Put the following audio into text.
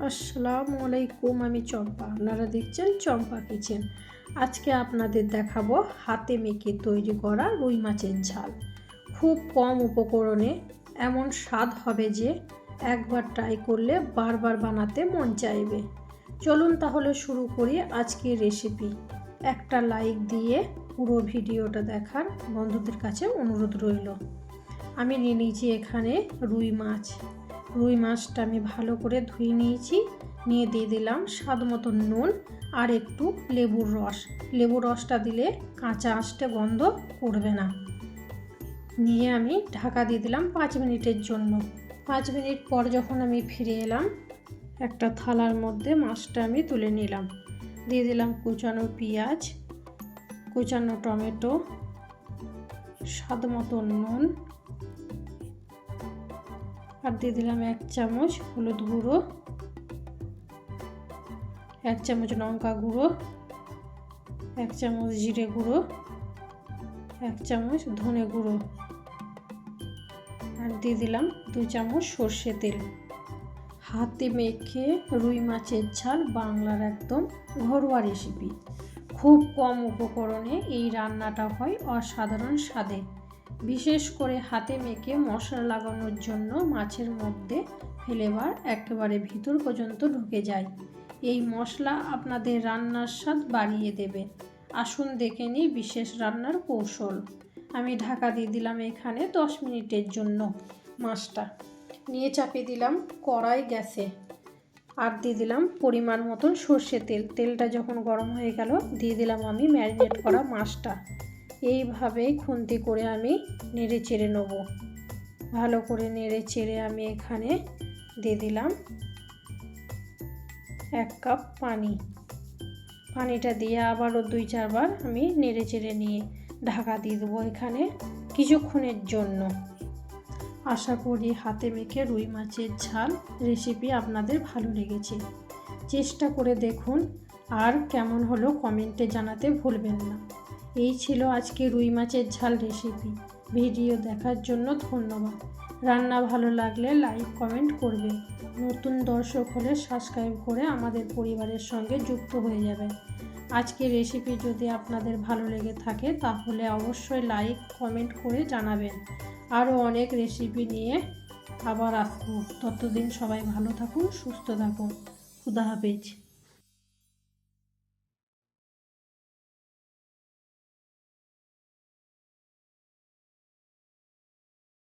আসসালামু আলাইকুম, আমি চম্পা। আপনারা দেখছেন চম্পা কিচেন। আজকে আপনাদের দেখাবো হাতে মেখে তৈরি করা রুই মাছের ঝাল। খুব কম উপকরণে এমন স্বাদ হবে যে একবার ট্রাই করলে বারবার বানাতে মন চাইবে। চলুন তাহলে শুরু করি আজকের রেসিপি একটা লাইক দিয়ে পুরো ভিডিওটা দেখার বন্ধুদের কাছে অনুরোধ রইল। আমি নিয়ে নিয়েছি এখানে রুই মাছ। রুই মাছটা আমি ভালো করে ধুয়ে নিয়েছি। নিয়ে দিয়ে দিলাম স্বাদ মতো নুন আর একটু লেবুর রস। লেবুর রসটা দিলে কাঁচা আঁশটে গন্ধ করবে না। নিয়ে আমি ঢাকা দিয়ে দিলাম পাঁচ মিনিটের জন্য। পাঁচ মিনিট পর যখন আমি ফিরে এলাম, একটা থালার মধ্যে মাছটা আমি তুলে নিলাম। দিয়ে দিলাম কুচানো পেঁয়াজ, কুচানো টমেটো, স্বাদ মতো নুন আর দিয়ে দিলাম এক চামচ হলুদ গুঁড়ো, এক চামচ লঙ্কা গুঁড়ো, এক চামচ জিরে গুঁড়ো, এক চামচ ধনে গুঁড়ো আর দিয়ে দিলাম দু চামচ সর্ষে তেল। হাতে মেখে রুই মাছের ঝাল বাংলার একদম ঘরোয়া রেসিপি খুব কম উপকরণে এই রান্নাটা হয় অসাধারণ স্বাদে। বিশেষ করে হাতে মেখে মশলা লাগানোর জন্য মাছের মধ্যে ফ্লেভার একেবারে ভিতর পর্যন্ত ঢুকে যায়। এই মশলা আপনাদের রান্নার স্বাদ বাড়িয়ে দেবে। আসুন দেখে নিই বিশেষ রান্নার কৌশল। আমি ঢাকা দিয়ে দিলাম এখানে দশ মিনিটের জন্য মাছটা। নিয়ে চাপিয়ে দিলাম কড়াই গ্যাসে। আর দিয়ে দিলাম পরিমাণ মতন সর্ষে তেল। তেলটা যখন গরম হয়ে গেল, দিয়ে দিলাম আমি ম্যারিনেট করা মাছটা। এইভাবেই খুন্তি করে আমি নেড়ে চেড়ে নেব। ভালো করে নেড়ে চেড়ে আমি এখানে দিয়ে দিলাম এক কাপ পানি। পানিটা দিয়ে আবারও দুই, চারবার আমি নেড়ে চেড়ে নিয়ে ঢাকা দিয়ে দেবো এখানে কিছুক্ষণের জন্য। আশা করি হাতে মেখে রুই মাছের ঝাল রেসিপি আপনাদের ভালো লেগেছে। চেষ্টা করে দেখুন আর কেমন হলো কমেন্টে জানাতে ভুলবেন না। এই ছিল আজকে রুই মাছের ঝাল রেসিপি ভিডিও দেখার জন্য ধন্যবাদ। রান্না ভালো লাগলে লাইক কমেন্ট করবেন নতুন দর্শক হলে সাবস্ক্রাইব করে আমাদের পরিবারের সঙ্গে যুক্ত হয়ে যাবে। আজকে রেসিপি যদি আপনাদের ভালো লেগে থাকে তাহলে অবশ্যই লাইক কমেন্ট করে জানাবেন। আরও অনেক রেসিপি নিয়ে আবার আসব। ততদিন সবাই ভালো থাকুন, সুস্থ থাকুন। খুদা হাফেজ।